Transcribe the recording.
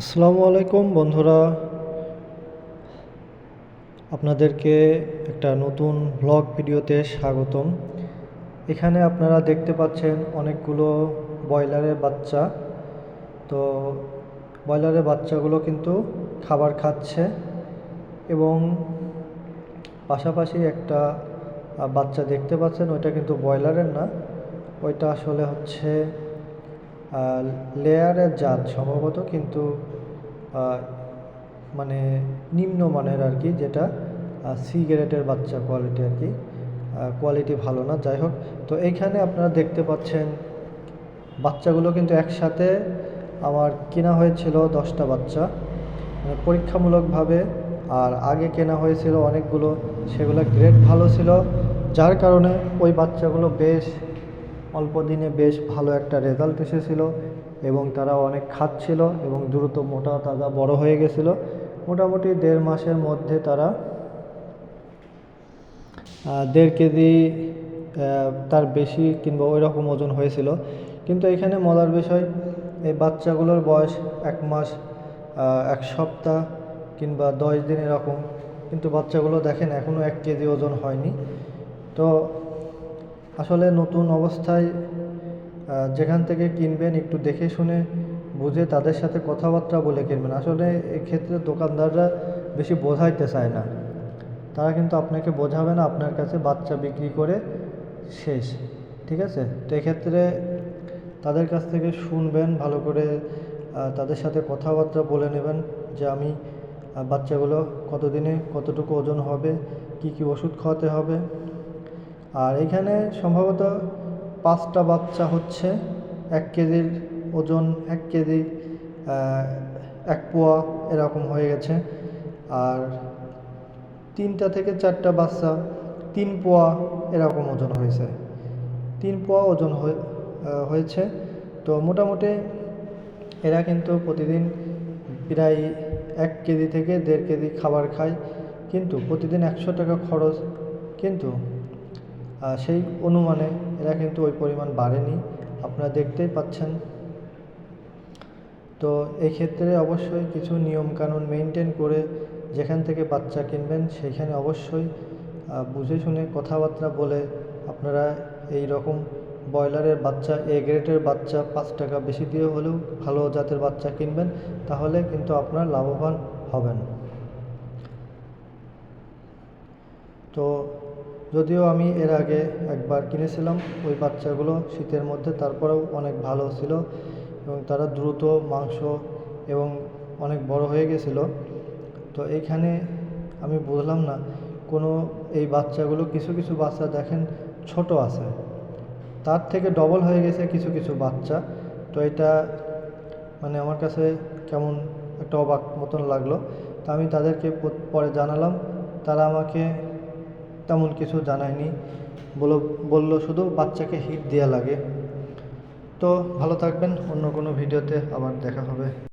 আসসালামু আলাইকুম বন্ধুরা। আপনাদেরকে একটা নতুন ব্লগ ভিডিওতে স্বাগতম। এখানে আপনারা দেখতে পাচ্ছেন অনেকগুলো ব্রয়লারের বাচ্চা। তো ব্রয়লারের বাচ্চাগুলো কিন্তু খাবার খাচ্ছে এবং পাশাপাশি একটা বাচ্চা দেখতে পাচ্ছেন, ওইটা কিন্তু ব্রয়লারের না। ওইটা আসলে হচ্ছে লেয়ারের জাত সম্ভবত কিন্তু মানে নিম্নমানের আর কি, যেটা সিগারেটের বাচ্চা কোয়ালিটি আর কি কোয়ালিটি ভালো না। যাই হোক, তো এইখানে আপনারা দেখতে পাচ্ছেন, বাচ্চাগুলো কিন্তু একসাথে আমার কেনা হয়েছিল দশটা বাচ্চা। মানে পরীক্ষামূলকভাবে আর আগে কেনা হয়েছিল অনেকগুলো, সেগুলো গ্রেড ভালো ছিল। যার কারণে ওই বাচ্চাগুলো বেশ অল্প দিনে বেশ ভালো একটা রেজাল্ট এসেছিল এবং তারা অনেক খাচ্ছিল এবং দ্রুত মোটা তাজা বড় হয়ে গেছিল। মোটামুটি দেড় মাসের মধ্যে তারা দেড় কেজি তার বেশি কিংবা ওই রকম ওজন হয়েছিল। কিন্তু এখানে মজার বিষয়, এই বাচ্চাগুলোর বয়স এক মাস এক সপ্তাহ কিংবা দশ দিন এরকম। কিন্তু বাচ্চাগুলো দেখেন এখনও এক কেজি ওজন হয়নি। তো আসলে নতুন অবস্থায় যেখান থেকে কিনবেন একটু দেখে শুনে বুঝে তাদের সাথে কথাবার্তা বলে কিনবেন। আসলে এক্ষেত্রে দোকানদাররা বেশি বোঝাইতে চায় না। তারা কিন্তু আপনাকে বোঝাবে না, আপনার কাছে বাচ্চা বিক্রি করে শেষ, ঠিক আছে? তো এক্ষেত্রে তাদের কাছ থেকে শুনবেন, ভালো করে তাদের সাথে কথাবার্তা বলে নেবেন যে আমি বাচ্চাগুলো কতদিনে কতটুকু ওজন হবে, কি কি ওষুধ খাওয়াতে হবে। আর এখানে সম্ভবত পাঁচটা বাচ্চা হচ্ছে। এক কেজির ওজন, এক কেজি এক পোয়া এরকম হয়ে গেছে। আর তিনটা থেকে চারটা বাচ্চা তিন পোয়া এরকম ওজন হয়েছে। তিন পোয়া ওজন হয়ে হয়েছে। তো মোটামুটি এরা কিন্তু প্রতিদিন প্রায় এক কেজি থেকে দেড় কেজি খাবার খায়। কিন্তু প্রতিদিন একশো টাকা খরচ। কিন্তু সেই অনুমানে এরা কিন্তু ওই পরিমাণ বাড়েনি। আপনারা দেখতেই পাচ্ছেন। তো এই ক্ষেত্রে অবশ্যই কিছু নিয়মকানুন মেনটেন করে যেখান থেকে বাচ্চা কিনবেন সেইখানে অবশ্যই বুঝে শুনে কথাবার্তা বলে আপনারা এই রকম ব্রয়লারের বাচ্চা এ গ্রেডের বাচ্চা পাঁচ টাকা বেশি দিয়ে হলেও ভালো জাতের বাচ্চা কিনবেন, তাহলে কিন্তু আপনার লাভবান হবেন। তো যদিও আমি এর আগে একবার কিনেছিলাম, ওই বাচ্চাগুলো শীতের মধ্যে তারপরেও অনেক ভালো ছিল এবং তারা দ্রুত মাংস এবং অনেক বড় হয়ে গেছিল। তো এইখানে আমি বুঝলাম না, কোনো এই বাচ্চাগুলো কিছু কিছু বাচ্চা দেখেন ছোট আছে, তার থেকে ডবল হয়ে গেছে কিছু কিছু বাচ্চা। তো এটা মানে আমার কাছে কেমন একটা অবাক মতন লাগল। তো আমি তাদেরকে পরে জানালাম, তারা আমাকে তেমন কিছু জানায়নি। বলো, বলল শুধু, বাচ্চাকে হিট দেওয়া লাগে। তো ভালো থাকবেন, অন্য কোনো ভিডিওতে আবার দেখা হবে।